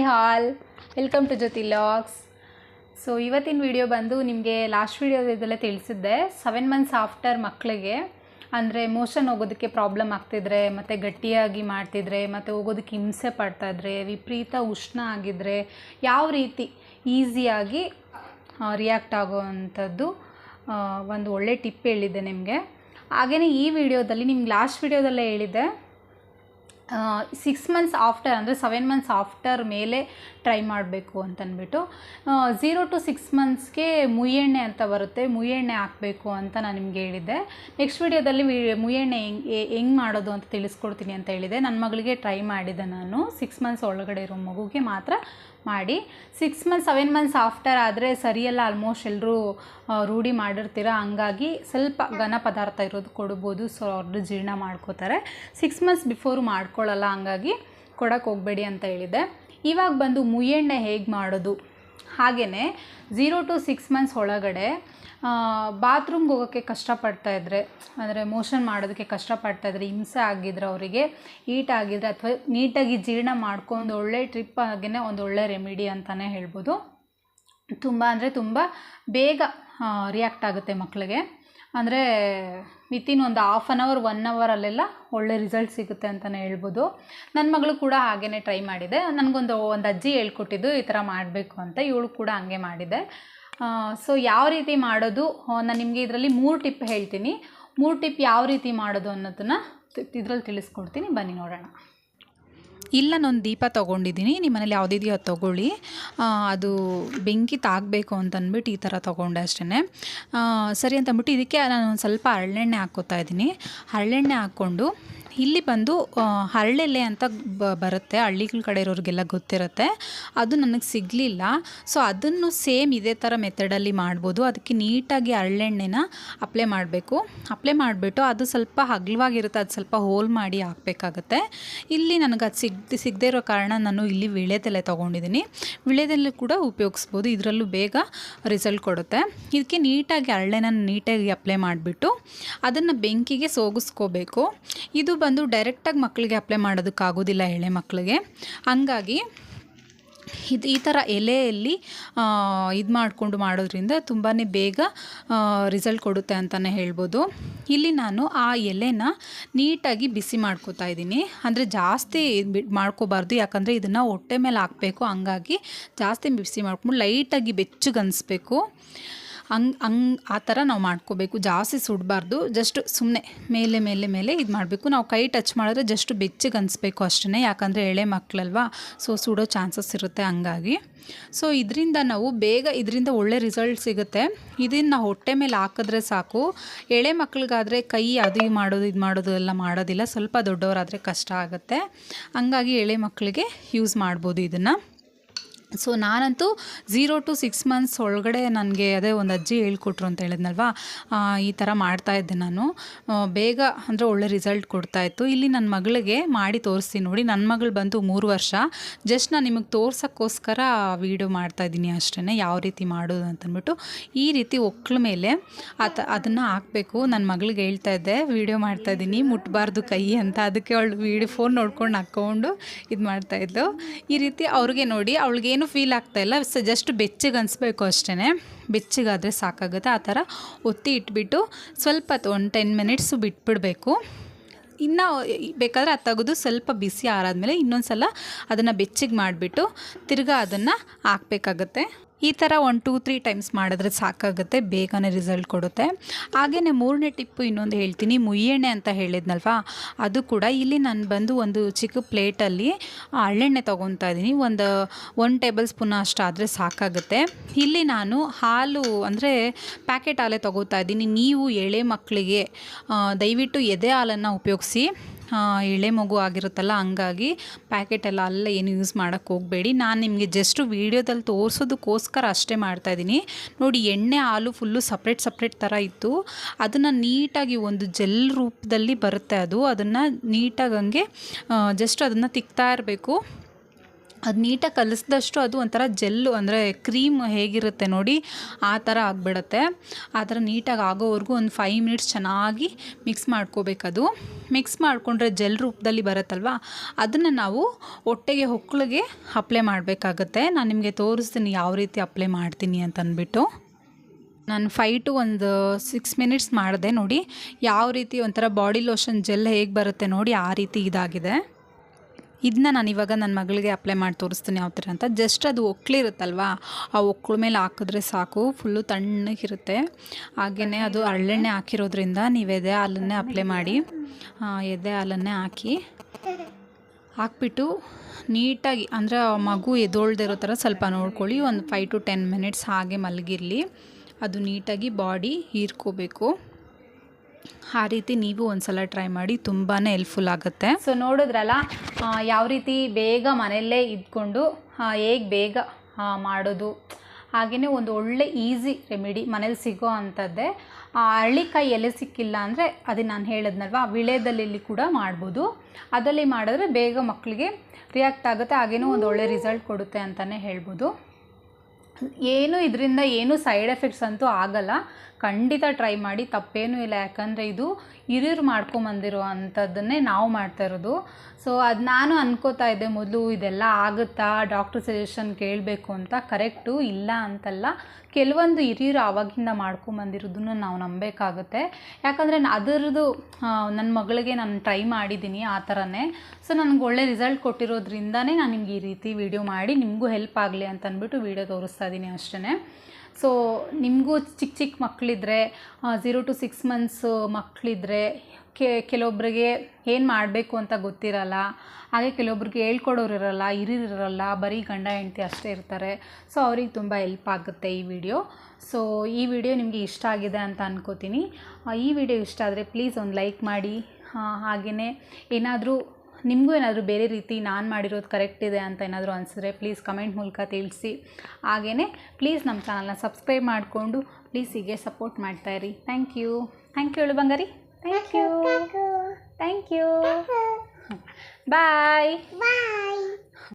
Hi all. Welcome to Jyothi logs so ಇವತ್ತಿನ video ಬಂದು ನಿಮಗೆ ಲಾಸ್ಟ್ ವಿಡಿಯೋದಲ್ಲೇ ತಿಳಿಸಿದ್ದೆ. ಸೆವೆನ್ ಮಂತ್ಸ್ ಆಫ್ಟರ್ ಮಕ್ಕಳಿಗೆ ಅಂದರೆ ಮೋಷನ್ ಹೋಗೋದಕ್ಕೆ ಪ್ರಾಬ್ಲಮ್ ಆಗ್ತಿದ್ರೆ, ಮತ್ತು ಗಟ್ಟಿಯಾಗಿ ಮಾಡ್ತಿದ್ರೆ, ಮತ್ತು ಹೋಗೋದಕ್ಕೆ ಹಿಂಸೆ ಪಡ್ತಾಯಿದ್ರೆ, ವಿಪರೀತ ಉಷ್ಣ ಆಗಿದ್ರೆ ಯಾವ ರೀತಿ ಈಸಿಯಾಗಿ ರಿಯಾಕ್ಟ್ ಆಗೋವಂಥದ್ದು ಒಂದು ಒಳ್ಳೆ ಟಿಪ್ ಹೇಳಿದ್ದೆ ನಿಮಗೆ. ಹಾಗೆಯೇ ಈ ವಿಡಿಯೋದಲ್ಲಿ ನಿಮ್ಗೆ ಲಾಸ್ಟ್ ವಿಡಿಯೋದಲ್ಲೇ ಹೇಳಿದ್ದೆ. ಸಿಕ್ಸ್ ಮಂತ್ಸ್ ಆಫ್ಟರ್ ಅಂದರೆ ಸೆವೆನ್ ಮಂತ್ಸ್ ಆಫ್ಟರ್ ಮೇಲೆ ಟ್ರೈ ಮಾಡಬೇಕು ಅಂತಂದ್ಬಿಟ್ಟು ಝೀರೋ ಟು ಸಿಕ್ಸ್ ಮಂತ್ಸ್ಗೆ ಮುಯ್ಯೆಣ್ಣೆ ಅಂತ ಬರುತ್ತೆ. ಮುಯ್ಯೆಣ್ಣೆ ಹಾಕಬೇಕು ಅಂತ ನಾನು ನಿಮ್ಗೆ ಹೇಳಿದ್ದೆ. ನೆಕ್ಸ್ಟ್ ವೀಡಿಯೋದಲ್ಲಿ ಮುಯ್ಯಣ್ಣೆ ಹೆಂಗೆ ಹೆಂಗೆ ಮಾಡೋದು ಅಂತ ತಿಳಿಸ್ಕೊಡ್ತೀನಿ ಅಂತ ಹೇಳಿದೆ ನನ್ನ ಮಗಳಿಗೆ ಟ್ರೈ ಮಾಡಿದೆ ನಾನು. ಸಿಕ್ಸ್ ಮಂತ್ಸ್ ಒಳಗಡೆ ಇರೋ ಮಗುಗೆ ಮಾತ್ರ ಮಾಡಿ six months seven months after ಆದರೆ ಸರಿಯಲ್ಲ ಆಲ್ಮೋಸ್ಟ್ ಎಲ್ಲರೂ ರೂಢಿ ಮಾಡಿರ್ತೀರ? ಹಂಗಾಗಿ ಸ್ವಲ್ಪ ಘನ ಪದಾರ್ಥ ಇರೋದು ಕೊಡ್ಬೋದು. ಸೊ ಅವ್ರದ್ದು ಜೀರ್ಣ ಮಾಡ್ಕೋತಾರೆ. ಸಿಕ್ಸ್ ಮಂತ್ಸ್ ಬಿಫೋರು ಮಾಡ್ಕೊಳ್ಳಲ್ಲ ಹಂಗಾಗಿ ಕೊಡೋಕ್ಕೆ ಹೋಗಬೇಡಿ ಅಂತ ಹೇಳಿದೆ. ಇವಾಗ ಬಂದು ಮುಯ್ಯಣ್ಣೆ ಹೇಗೆ ಮಾಡೋದು? ಹಾಗೆಯೇ ಝೀರೋ ಟು ಸಿಕ್ಸ್ ಮಂತ್ಸ್ ಒಳಗಡೆ ಬಾತ್ರೂಮ್ಗೆ ಹೋಗೋಕ್ಕೆ ಕಷ್ಟಪಡ್ತಾ ಇದ್ದರೆ ಅಂದರೆ ಮೋಷನ್ ಮಾಡೋದಕ್ಕೆ ಕಷ್ಟಪಡ್ತಾ ಇದ್ದರೆ ಹಿಂಸೆ ಆಗಿದ್ರೆ ಅವರಿಗೆ ಈಟ್ ಆಗಿದ್ರೆ ಅಥವಾ ನೀಟಾಗಿ ಜೀರ್ಣ ಮಾಡ್ಕೊಂಡು ಒಳ್ಳೆ ಟ್ರಿಪ್ ಹಾಗೆಯೇ ಒಂದು ಒಳ್ಳೆ ರೆಮಿಡಿ ಅಂತಲೇ ಹೇಳ್ಬೋದು. ತುಂಬ ಅಂದರೆ ತುಂಬ ಬೇಗ ರಿಯಾಕ್ಟ್ ಆಗುತ್ತೆ ಮಕ್ಕಳಿಗೆ ಅಂದರೆ ವಿತಿನ್ ಒಂದು ಹಾಫ್ ಆನ್ ಅವರ್ ಒನ್ ಅವರಲ್ಲೆಲ್ಲ ಒಳ್ಳೆ ರಿಸಲ್ಟ್ ಸಿಗುತ್ತೆ ಅಂತಲೇ ಹೇಳ್ಬೋದು. ನನ್ನ ಮಗಳು ಕೂಡ ಹಾಗೇ ಟ್ರೈ ಮಾಡಿದೆ. ನನಗೊಂದು ಒಂದು ಅಜ್ಜಿ ಹೇಳ್ಕೊಟ್ಟಿದ್ದು ಈ ಥರ ಮಾಡಬೇಕು ಅಂತ ಇವಳು ಕೂಡ ಹಂಗೆ ಮಾಡಿದೆ. ಸೊ ಯಾವ ರೀತಿ ಮಾಡೋದು? ನಾನು ನಿಮಗೆ ಇದರಲ್ಲಿ ಮೂರು ಟಿಪ್ ಹೇಳ್ತೀನಿ. ಮೂರು ಟಿಪ್ ಯಾವ ರೀತಿ ಮಾಡೋದು ಅನ್ನೋದನ್ನು ಇದರಲ್ಲಿ ತಿಳಿಸ್ಕೊಡ್ತೀನಿ. ಬನ್ನಿ ನೋಡೋಣ. ಇಲ್ಲ ನಾನು ದೀಪ ತೊಗೊಂಡಿದ್ದೀನಿ. ನಿಮ್ಮ ಮನೇಲಿ ಯಾವುದಿದೆಯೋ ಅದು ತೊಗೊಳ್ಳಿ. ಅದು ಬೆಂಕಿ ತಾಗಬೇಕು ಅಂತಂದ್ಬಿಟ್ಟು ಈ ಥರ ತೊಗೊಂಡೆ ಅಷ್ಟೇ ಸರಿ ಅಂತ ಅಂದ್ಬಿಟ್ಟು ಇದಕ್ಕೆ ನಾನು ಒಂದು ಸ್ವಲ್ಪ ಹರಳೆಣ್ಣೆ ಹಾಕ್ಕೋತಾ ಇದ್ದೀನಿ. ಹರಳೆಣ್ಣೆ ಹಾಕ್ಕೊಂಡು ಇಲ್ಲಿ ಬಂದು ಹರಳೆಲೆ ಅಂತ ಬ, ಬರುತ್ತೆ. ಹಳ್ಳಿಗಳ ಕಡೆ ಇರೋರಿಗೆಲ್ಲ ಗೊತ್ತಿರುತ್ತೆ. ಅದು ನನಗೆ ಸಿಗಲಿಲ್ಲ. ಸೊ ಅದನ್ನು ಸೇಮ್ ಇದೇ ಥರ ಮೆಥಡಲ್ಲಿ ಮಾಡ್ಬೋದು. ಅದಕ್ಕೆ ನೀಟಾಗಿ ಹರಳೆಣ್ಣೆನ ಅಪ್ಲೈ ಮಾಡಬೇಕು. ಅಪ್ಲೈ ಮಾಡಿಬಿಟ್ಟು ಅದು ಸ್ವಲ್ಪ ಹಗ್ಲವಾಗಿರುತ್ತೆ. ಅದು ಸ್ವಲ್ಪ ಹೋಲ್ ಮಾಡಿ ಹಾಕಬೇಕಾಗತ್ತೆ. ಇಲ್ಲಿ ನನಗೆ ಅದು ಸಿಗ್, ಸಿಗದೇ ಇರೋ ಕಾರಣ ನಾನು ಇಲ್ಲಿ ವಿಳೆದೆಲೆ ತೊಗೊಂಡಿದ್ದೀನಿ ವಿಳೆದೆಲೆ ಕೂಡ ಉಪಯೋಗಿಸ್ಬೋದು. ಇದರಲ್ಲೂ ಬೇಗ ರಿಸಲ್ಟ್ ಕೊಡುತ್ತೆ. ಇದಕ್ಕೆ ನೀಟಾಗಿ ಹರಳೆನ ನೀಟಾಗಿ ಅಪ್ಲೈ ಮಾಡಿಬಿಟ್ಟು, ಅದನ್ನು ಬೆಂಕಿಗೆ ಸೋಗಿಸ್ಕೋಬೇಕು. ಇದು ಬಂದು ಡೈರೆಕ್ಟಾಗಿ ಮಕ್ಕಳಿಗೆ ಅಪ್ಲೈ ಮಾಡೋದಕ್ಕಾಗೋದಿಲ್ಲ ಎಳೆ ಮಕ್ಕಳಿಗೆ ಹಂಗಾಗಿ ಇದು ಈ ಥರ ಎಲೆಯಲ್ಲಿ ಇದು ಮಾಡಿಕೊಂಡು ಮಾಡೋದ್ರಿಂದ ತುಂಬಾ ಬೇಗ ರಿಸಲ್ಟ್ ಕೊಡುತ್ತೆ ಅಂತಲೇ ಹೇಳ್ಬೋದು. ಇಲ್ಲಿ ನಾನು ಆ ಎಲೆನ ನೀಟಾಗಿ ಬಿಸಿ ಮಾಡ್ಕೋತಾ ಇದ್ದೀನಿ. ಅಂದರೆ ಜಾಸ್ತಿ ಮಾಡ್ಕೋಬಾರ್ದು. ಯಾಕಂದರೆ ಇದನ್ನು ಹೊಟ್ಟೆ ಮೇಲೆ ಹಾಕಬೇಕು. ಹಂಗಾಗಿ ಜಾಸ್ತಿ ಬಿಸಿ ಮಾಡ್ಕೊಂಡು ಲೈಟಾಗಿ ಬೆಚ್ಚಗೆ ಅನಿಸ್ಬೇಕು. ಹಂಗೆ, ಹಂಗ್ ಆ ಥರ ನಾವು ಮಾಡ್ಕೋಬೇಕು. ಜಾಸ್ತಿ ಸುಡಬಾರ್ದು. ಜಸ್ಟ್ ಸುಮ್ಮನೆ ಮೇಲೆ ಮೇಲೆ ಮೇಲೆ ಇದು ಮಾಡಬೇಕು. ನಾವು ಕೈ ಟಚ್ ಮಾಡಿದ್ರೆ ಜಸ್ಟ್ ಬೆಚ್ಚಗೆ ಅನಿಸ್ಬೇಕು ಅಷ್ಟೇ ಯಾಕಂದರೆ ಎಳೆ ಮಕ್ಕಳಲ್ವಾ ಸೊ ಸುಡೋ ಚಾನ್ಸಸ್ ಇರುತ್ತೆ ಹಂಗಾಗಿ. ಸೊ ಇದರಿಂದ ನಾವು ಬೇಗ ಇದರಿಂದ ಒಳ್ಳೆ ರಿಸಲ್ಟ್ ಸಿಗುತ್ತೆ. ಇದನ್ನು ಹೊಟ್ಟೆ ಮೇಲೆ ಹಾಕಿದ್ರೆ ಸಾಕು. ಎಳೆ ಮಕ್ಳಿಗಾದರೆ ಕೈ ಅದು ಮಾಡೋದು, ಇದು ಮಾಡೋದು ಎಲ್ಲ ಮಾಡೋದಿಲ್ಲ. ಸ್ವಲ್ಪ ದೊಡ್ಡವರಾದರೆ ಕಷ್ಟ ಆಗುತ್ತೆ. ಹಂಗಾಗಿ ಎಳೆ ಮಕ್ಕಳಿಗೆ ಯೂಸ್ ಮಾಡ್ಬೋದು ಇದನ್ನು. ಸೊ ನಾನಂತೂ ಝೀರೋ ಟು ಸಿಕ್ಸ್ ಮಂತ್ಸ್ ಒಳಗಡೆ ನನಗೆ ಅದೇ ಒಂದು ಅಜ್ಜಿ ಹೇಳ್ಕೊಟ್ರು ಅಂತ ಹೇಳಿದ್ನಲ್ವಾ? ಈ ಥರ ಮಾಡ್ತಾಯಿದ್ದೆ ನಾನು. ಬೇಗ ಅಂದರೆ ಒಳ್ಳೆ ರಿಸಲ್ಟ್ ಕೊಡ್ತಾಯಿತ್ತು ಇಲ್ಲಿ ನನ್ನ ಮಗಳಿಗೆ ಮಾಡಿ ತೋರಿಸ್ತೀನಿ ನೋಡಿ. ನನ್ನ ಮಗಳು ಬಂತು ಮೂರು ವರ್ಷ. ಜಸ್ಟ್ ನಾನು ನಿಮಗೆ ತೋರ್ಸೋಕ್ಕೋಸ್ಕರ ವೀಡಿಯೋ ಮಾಡ್ತಾಯಿದ್ದೀನಿ ಅಷ್ಟೇ ಯಾವ ರೀತಿ ಮಾಡೋದು ಅಂತಂದ್ಬಿಟ್ಟು ಈ ರೀತಿ ಒಕ್ಕಳ ಮೇಲೆ ಅತ, ಅದನ್ನು ಹಾಕಬೇಕು. ನನ್ನ ಮಗಳಿಗೆ ಹೇಳ್ತಾ ಇದ್ದೆ ವೀಡಿಯೋ ಮಾಡ್ತಾಯಿದ್ದೀನಿ ಮುಟ್ಬಾರ್ದು ಕೈ ಅಂತ. ಅದಕ್ಕೆ ಅವಳು ವೀಡಿಯೋ ಫೋನ್ ನೋಡ್ಕೊಂಡು ಹಾಕ್ಕೊಂಡು ಇದು ಮಾಡ್ತಾಯಿದ್ದು ಈ ರೀತಿ ಅವ್ರಿಗೆ ನೋಡಿ ಅವಳಿಗೇನು ಫೀಲ್ ಆಗ್ತಾಯಿಲ್ಲ ಸ ಜಸ್ಟ್ ಬೆಚ್ಚಗೆ ಅನಿಸ್ಬೇಕು ಅಷ್ಟೇ ಬೆಚ್ಚಗಾದರೆ ಸಾಕಾಗುತ್ತೆ. ಆ ಥರ ಒತ್ತಿ ಇಟ್ಬಿಟ್ಟು ಸ್ವಲ್ಪ ಒಂದು ಟೆನ್ ಮಿನಿಟ್ಸು ಬಿಟ್ಬಿಡಬೇಕು. ಇನ್ನು ಬೇಕಾದರೆ ಅದು ತೆಗೆದು ಸ್ವಲ್ಪ ಬಿಸಿ ಆರಾದಮೇಲೆ ಇನ್ನೊಂದು ಸಲ ಅದನ್ನು ಬೆಚ್ಚಗೆ ಮಾಡಿಬಿಟ್ಟು ತಿರ್ಗಾ ಅದನ್ನು ಹಾಕಬೇಕಾಗತ್ತೆ. ಈ ಥರ ಒನ್ ಟೂ ತ್ರೀ ಟೈಮ್ಸ್ ಮಾಡಿದ್ರೆ ಸಾಕಾಗುತ್ತೆ, ಬೇಗನೆ ರಿಸಲ್ಟ್ ಕೊಡುತ್ತೆ. ಹಾಗೆಯೇ ಮೂರನೇ ಟಿಪ್ಪು ಇನ್ನೊಂದು ಹೇಳ್ತೀನಿ, ಮುಯ್ಯೆಣ್ಣೆ ಅಂತ ಹೇಳಿದ್ನಲ್ವಾ, ಅದು ಕೂಡ ಇಲ್ಲಿ ನಾನು ಬಂದು ಒಂದು ಚಿಕ್ಕ ಪ್ಲೇಟಲ್ಲಿ ಹಳ್ಳೆಣ್ಣೆ ತೊಗೊತಾ ಇದ್ದೀನಿ ಒಂದು ಒನ್ ಟೇಬಲ್ ಸ್ಪೂನ್ ಅಷ್ಟಾದರೆ ಸಾಕಾಗುತ್ತೆ. ಇಲ್ಲಿ ನಾನು ಹಾಲು ಅಂದರೆ ಪ್ಯಾಕೆಟ್ ಹಾಲೇ ತೊಗೋತಾ ಇದ್ದೀನಿ ನೀವು ಎಳೆ ಮಕ್ಕಳಿಗೆ ದಯವಿಟ್ಟು ಎದೆ ಹಾಲನ್ನು ಉಪಯೋಗಿಸಿ. ಎಳೆ ಮಗು ಆಗಿರುತ್ತಲ್ಲ, ಹಂಗಾಗಿ ಪ್ಯಾಕೆಟ್ ಎಲ್ಲ ಅಲ್ಲ ಏನು ಯೂಸ್ ಮಾಡೋಕ್ಕೆ ಹೋಗಬೇಡಿ. ನಾನು ನಿಮಗೆ ಜಸ್ಟು ವೀಡಿಯೋದಲ್ಲಿ ತೋರಿಸೋದಕ್ಕೋಸ್ಕರ ಅಷ್ಟೇ ಮಾಡ್ತಾಯಿದ್ದೀನಿ ನೋಡಿ, ಎಣ್ಣೆ, ಹಾಲು ಫುಲ್ಲು ಸಪ್ರೇಟ್ ಸಪ್ರೇಟ್ ಥರ ಇತ್ತು. ಅದನ್ನು ನೀಟಾಗಿ ಒಂದು ಜೆಲ್ ರೂಪದಲ್ಲಿ ಬರುತ್ತೆ ಅದು. ಅದನ್ನು ನೀಟಾಗಿ ಹಂಗೆ ಜಸ್ಟ್ ಅದನ್ನು ತಿಕ್ತಾ ಇರಬೇಕು. ಅದು ನೀಟಾಗಿ ಕಲಿಸಿದಷ್ಟು ಅದು ಒಂಥರ ಜೆಲ್ಲು ಅಂದರೆ ಕ್ರೀಮ್ ಹೇಗಿರುತ್ತೆ ನೋಡಿ ಆ ಥರ ಆಗಿಬಿಡುತ್ತೆ. ಆ ಥರ ನೀಟಾಗಿ ಆಗೋವರೆಗೂ ಒಂದು ಫೈವ್ ಮಿನಿಟ್ಸ್ ಚೆನ್ನಾಗಿ ಮಿಕ್ಸ್ ಮಾಡ್ಕೋಬೇಕದು. ಮಿಕ್ಸ್ ಮಾಡಿಕೊಂಡ್ರೆ ಜೆಲ್ ರೂಪದಲ್ಲಿ ಬರುತ್ತಲ್ವ? ಅದನ್ನು ನಾವು ಹೊಟ್ಟೆಗೆ ಹೊಕ್ಕಳಿಗೆ ಅಪ್ಲೈ ಮಾಡಬೇಕಾಗತ್ತೆ. ನಾನು ನಿಮಗೆ ತೋರಿಸ್ತೀನಿ ಯಾವ ರೀತಿ ಅಪ್ಲೈ ಮಾಡ್ತೀನಿ ಅಂತಂದ್ಬಿಟ್ಟು ನಾನು ಫೈ ಟು ಒಂದು ಸಿಕ್ಸ್ ಮಿನಿಟ್ಸ್ ಮಾಡಿದೆ ನೋಡಿ. ಯಾವ ರೀತಿ ಒಂಥರ ಬಾಡಿ ಲೋಷನ್ ಜೆಲ್ ಹೇಗೆ ಬರುತ್ತೆ ನೋಡಿ ಆ ರೀತಿ ಇದಾಗಿದೆ. ಇದನ್ನ ನಾನು ಇವಾಗ ನನ್ನ ಮಗಳಿಗೆ ಅಪ್ಲೈ ಮಾಡಿ ತೋರಿಸ್ತೀನಿ ಯಾವ ಥರ ಅಂತ. ಜಸ್ಟ್ ಅದು ಒಕ್ಳಿರುತ್ತಲ್ವಾ ಆ ಒಕ್ಳು ಮೇಲೆ ಹಾಕಿದ್ರೆ ಸಾಕು. ಫುಲ್ಲು ತಣ್ಣಗಿರುತ್ತೆ. ಹಾಗೆಯೇ ಅದು ಹರಳೆಣ್ಣೆ ಹಾಕಿರೋದ್ರಿಂದ ನೀವು ಎದೆ ಹಾಲನ್ನೇ ಅಪ್ಲೈ ಮಾಡಿ. ಎದೆ ಹಾಲನ್ನೇ ಹಾಕಿ. ಹಾಕ್ಬಿಟ್ಟು ನೀಟಾಗಿ, ಅಂದರೆ ಮಗು ಎದೋಳ್ದಿರೋ ಥರ ಸ್ವಲ್ಪ ನೋಡ್ಕೊಳ್ಳಿ. ಒಂದು ಫೈವ್ ಟು ಟೆನ್ ಮಿನಿಟ್ಸ್ ಹಾಗೆ ಮಲಗಿರಲಿ. ಅದು ನೀಟಾಗಿ ಬಾಡಿ ಹೀರ್ಕೋಬೇಕು. ಆ ರೀತಿ ನೀವು ಒಂದ್ಸಲ ಟ್ರೈ ಮಾಡಿ ತುಂಬಾ ಹೆಲ್ಪ್ಫುಲ್ ಆಗುತ್ತೆ. ಸೊ ನೋಡಿದ್ರಲ್ಲ ಯಾವ ರೀತಿ ಬೇಗ ಮನೆಯಲ್ಲೇ ಇದ್ಕೊಂಡು ಹೇಗೆ ಬೇಗ ಮಾಡೋದು ಹಾಗೆಯೇ ಒಂದು ಒಳ್ಳೆ ಈಸಿ ರೆಮಿಡಿ ಮನೇಲಿ ಸಿಗೋ ಅಂಥದ್ದೇ ಅರಳಿಕಾಯಿ ಎಲೆ ಸಿಕ್ಕಿಲ್ಲ ಅಂದರೆ ಅದು ನಾನು ಹೇಳಿದ್ನಲ್ವ ವಿಳೆದಲ್ಲಿ ಕೂಡ ಮಾಡ್ಬೋದು. ಅದರಲ್ಲಿ ಮಾಡಿದ್ರೆ ಬೇಗ ಮಕ್ಕಳಿಗೆ ರಿಯಾಕ್ಟ್ ಆಗುತ್ತೆ, ಹಾಗೇನೂ ಒಂದು ಒಳ್ಳೆ ರಿಸಲ್ಟ್ ಕೊಡುತ್ತೆ ಅಂತಲೇ ಹೇಳ್ಬೋದು. ಏನು ಇದರಿಂದ ಏನು ಸೈಡ್ ಎಫೆಕ್ಟ್ಸ್ ಅಂತೂ ಆಗಲ್ಲ. ಖಂಡಿತ ಟ್ರೈ ಮಾಡಿ, ತಪ್ಪೇನೂ ಇಲ್ಲ. ಯಾಕಂದರೆ ಇದು ಹಿರಿಯರು ಮಾಡ್ಕೊಂಬಂದಿರೋ ಅಂಥದ್ದನ್ನೇ ನಾವು ಮಾಡ್ತಾ ಇರೋದು. ಸೊ ಅದು ನಾನು ಅನ್ಕೋತಾ ಇದ್ದೆ ಮೊದಲು ಇದೆಲ್ಲ ಆಗುತ್ತಾ? ಡಾಕ್ಟ್ರ್ ಸಜೆಷನ್ ಕೇಳಬೇಕು ಅಂತ. ಕರೆಕ್ಟು ಇಲ್ಲ ಅಂತಲ್ಲ. ಕೆಲವೊಂದು ಹಿರಿಯರು ಆವಾಗಿಂದ ಮಾಡ್ಕೊಂಬಂದಿರೋದನ್ನು ನಾವು ನಂಬಬೇಕಾಗುತ್ತೆ. ಯಾಕಂದರೆ ಅದರದು ನನ್ನ ಮಗಳಿಗೆ ನಾನು ಟ್ರೈ ಮಾಡಿದ್ದೀನಿ ಆ ಥರನೇ. ಸೊ ನನಗೆ ಒಳ್ಳೆ ರಿಸಲ್ಟ್ ಕೊಟ್ಟಿರೋದ್ರಿಂದನೇ ನಾನು ನಿಮ್ಗೆ ಈ ರೀತಿ ವಿಡಿಯೋ ಮಾಡಿ, ನಿಮಗೂ ಹೆಲ್ಪ್ ಆಗಲಿ ಅಂತ ಅಂದ್ಬಿಟ್ಟು ವಿಡಿಯೋ ತೋರಿಸ್ತಾ ಇದ್ದೀನಿ ಅಷ್ಟೇ ಸೊ ನಿಮಗೂ ಚಿಕ್ಕ ಚಿಕ್ಕ ಮಕ್ಕಳಿದ್ರೆ ಝೀರೋ ಟು ಸಿಕ್ಸ್ ಮಂತ್ಸು ಮಕ್ಕಳಿದ್ರೆ ಕೆಲವೊಬ್ಬರಿಗೆ ಏನು ಮಾಡಬೇಕು ಅಂತ ಗೊತ್ತಿರಲ್ಲ. ಹಾಗೆ ಕೆಲವೊಬ್ರಿಗೆ ಹೇಳ್ಕೊಡೋರು ಇರಲ್ಲ ಇರಿರಲ್ಲ ಬರೀ ಗಂಡ, ಹೆಂಡತಿ ಅಷ್ಟೇ ಇರ್ತಾರೆ. ಸೊ ಅವ್ರಿಗೆ ತುಂಬ ಹೆಲ್ಪ್ ಆಗುತ್ತೆ ಈ ವಿಡಿಯೋ ಸೊ ಈ ವಿಡಿಯೋ ನಿಮಗೆ ಇಷ್ಟ ಆಗಿದೆ ಅಂತ ಅನ್ಕೋತೀನಿ. ಈ ವಿಡಿಯೋ ಇಷ್ಟ ಆದರೆ ಪ್ಲೀಸ್ ಒಂದು ಲೈಕ್ ಮಾಡಿ. ಹಾಗೆಯೇ ಏನಾದರೂ ನಿಮಗೂ ಏನಾದರೂ ಬೇರೆ ರೀತಿ ನಾನು ಮಾಡಿರೋದು ಕರೆಕ್ಟ್ ಇದೆ ಅಂತ ಏನಾದರೂ ಅನಿಸಿದ್ರೆ ಪ್ಲೀಸ್ ಕಮೆಂಟ್ ಮೂಲಕ ತಿಳಿಸಿ. ಹಾಗೆಯೇ ಪ್ಲೀಸ್ ನಮ್ಮ ಚಾನಲ್ನ ಸಬ್ಸ್ಕ್ರೈಬ್ ಮಾಡಿಕೊಂಡು ಪ್ಲೀಸ್ ಹೀಗೆ ಸಪೋರ್ಟ್ ಮಾಡ್ತಾಯಿರಿ ಥ್ಯಾಂಕ್ ಯು ಥ್ಯಾಂಕ್ ಯು ಹೇಳು ಬಂಗಾರಿ thank you thank you bye Bye.